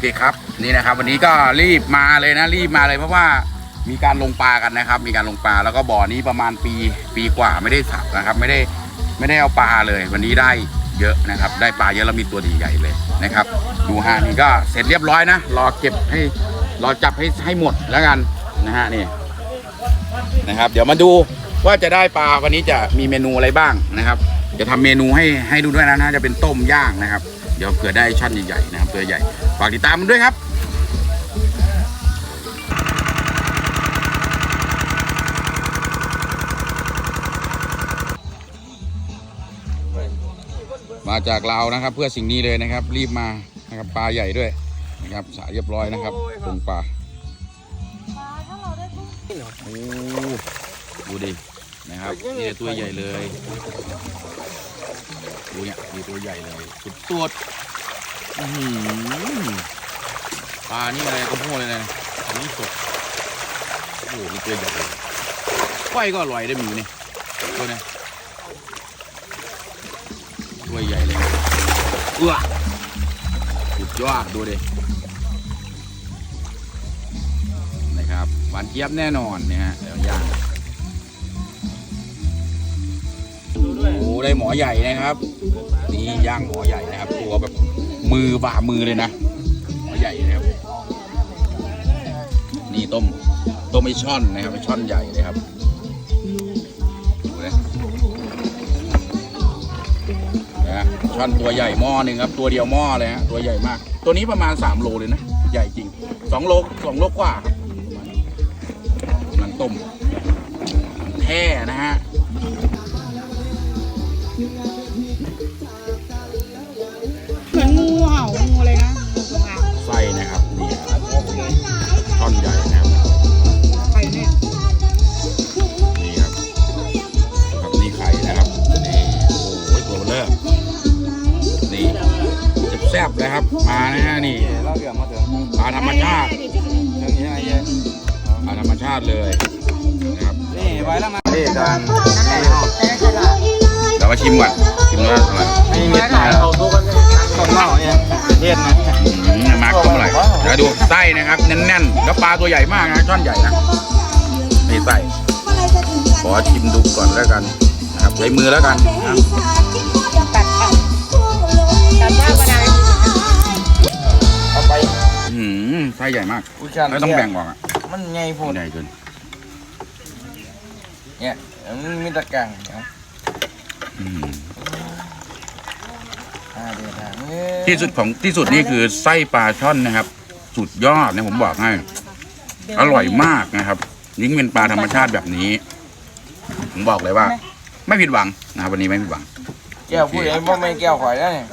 เคครับนี่นะครับ วันนี้ก็รีบมาเลยนะรีบมาเลยเพราะว่ามีการลงปลากันนะครับ มีการลงปลาแล้วก็บ่อนี้ประมาณปีปีกว่าไม่ได้สับนะครับ ไม่ได้ไม่ได้เอาปลาเลย วันนี้ได้เยอะนะครับ ได้ปลาเยอะแล้วมีตัวดีใหญ่เลยนะครับ ดูฮะนี่ก็เสร็จเรียบร้อยนะรอเก็บให้รอจับให้ให้หมดแล้วกันนะฮะนี่นะครับ เดี๋ยวมาดูว่าจะได้ปลาวันนี้จะมีเมนูอะไรบ้างนะครับจะทำเมนูให้ให้ดูด้วยนะน่าจะเป็นต้มย่างนะครับ เดี๋ยวเผื่อได้ช่อนใหญ่ๆนะครับตัวใหญ่ฝากติดตามมันด้วยครับมาจากลาวนะครับ เพื่อสิ่งนี้เลยนะครับ รีบมานะครับปลาใหญ่ด้วยนะครับสายเรียบร้อยนะครับปงปลาโอ้ดูดินะครับนี่ตัวใหญ่เลย ดูเนี่ยดูตัวใหญ่เลย สุดตัวดอื้อหือปลานี่อะไรก็พวกเลยนะอันนี่สดโอ้โหนี่ตัวใหญ่เลยไฟก็อร่อยได้หมูนี่ตัวเนี้ยตัวใหญ่เลยเอื้อสุดยอดดูดินะครับหวานเจี๊ยบแน่นอนเนี่ยฮะเดี๋ยวย่าง โอ้ได้หมอใหญ่นะครับ นี่ย่างหมอใหญ่นะครับ ตัวแบบมือบ่ามือเลยนะ หมอใหญ่นะครับ นี่ต้มต้มไอช่อนนะครับไอช่อนใหญ่เลยครับดูนะนะช่อนตัวใหญ่หม้อหนึ่งครับ ตัวเดียวหม้อเลยฮะตัวใหญ่มาก ตัวนี้ประมาณ3โลเลยนะ ใหญ่จริง2โล2โลกว่าครับกำลังต้มแท่นะฮะ บๆเลยครับมานะฮะนี่เราเดือดมาเถอะปลาธรรมชาติเรื่องนี้ไอ้เย้ปลาธรรมชาติเลยนะครับนี่ไว้แล้วมานี่การเดี๋ยวมาชิมก่อนชิมว่าอร่อยมีเม็ดมาเอาตัวกันต้นเมาเนี่ยเทศนะอืมมาร์กต้มอร่อยเดี๋ยวดูไส้นะครับแน่นๆแล้วปลาตัวใหญ่มากนะช่อนใหญ่นะนี่ไส้ขอชิมดูก่อนแล้วกันนะครับใช้มือแล้วกันนะตัดเอาตัดว่าบันไดเอาไไส้ใหญ่มากอุ้ยการไม่ต้องแบ่งออกอะมันไงพูดใหญ่เกินเนี่ยมันมีตะกังอืมอ่าเดี๋ยวนะที่สุดของที่สุดนี่คือไส้ปลาช่อนนะครับ สุดยอดนะผมบอกให้อร่อยมากนะครับยิ่งเป็นปลาธรรมชาติแบบนี้ ผมบอกเลยว่า ไม่ผิดหวังนะครับวันนี้ไม่ผิดหวัง แก้วพูดเองว่าไม่แก้วข่อยแล้วเนี่ย